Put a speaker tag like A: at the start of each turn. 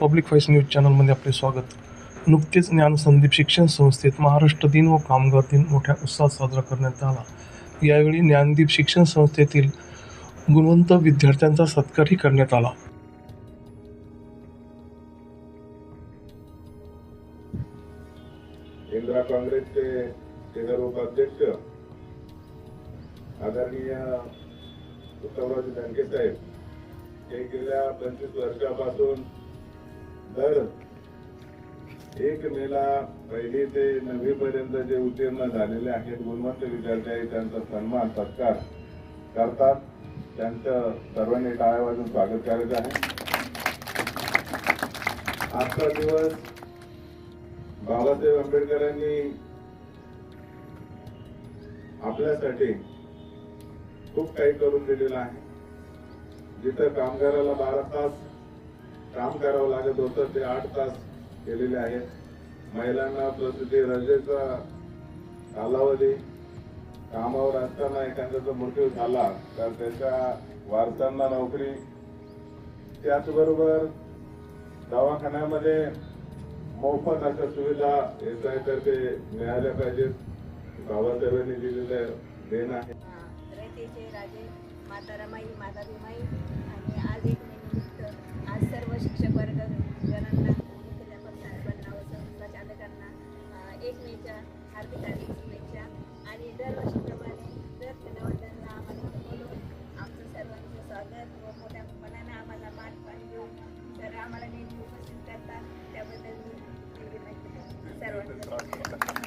A: Public voice news चॅनलमध्ये आपले स्वागत. नुकतेच ज्ञानसंदीप शिक्षण संस्थेत महाराष्ट्र दिन व कामगार दिन मोठ्या उत्साहात साजरा करण्यात आला. यावेळी ज्ञानदीप शिक्षण संस्थेतील गुणवंत विद्यार्थ्यांचा सत्कारही करण्यात आला.
B: इंदिरा काँग्रेसचे केंद्र उपाध्यक्ष आदरणीय उत्तमराज धनके साहेब हे गेल्या पंचवीस वर्षापासून दर एक मेला पहिली ते नववी पर्यंत जे उत्तीर्ण झालेले आहेत गुणवंत विद्यार्थी आहेत त्यांचा सन्मान सत्कार करतात. त्यांचं सर्वांनी टाळ्या वाजून स्वागत करायचं आहे. आजचा दिवस बाबासाहेब आंबेडकरांनी आपल्यासाठी खूप काही करून दिलेलं आहे. जिथं कामगाराला बारा तास काम करावं लागत होतं. ते आठ तास केलेले आहेत. महिलांना प्रसूती रजेचा कालावधी. कामावर असताना एखाद्याचा मृत्यू झाला तर त्याच्या वारसांना नोकरी. त्याचबरोबर दवाखान्यामध्ये मोफत अशा सुविधा ह्याचा आहे तर ते मिळाल्या पाहिजेत. बाबासाहेबांनी दिलेलं देण आहे.
C: माता रमाई माता भीमाई अं, हार्दिक हार्दिक शुभेच्छा. आणि दरवर्षीप्रमाणे दर धन्यवादांना आम्हाला बोलून आमचं सर्वांचं स्वागत. व मोठ्या मनानं आम्हाला मान पान देऊन तर आम्हाला नेहमी उपस्थित करतात त्याबद्दल मी सर्वांचं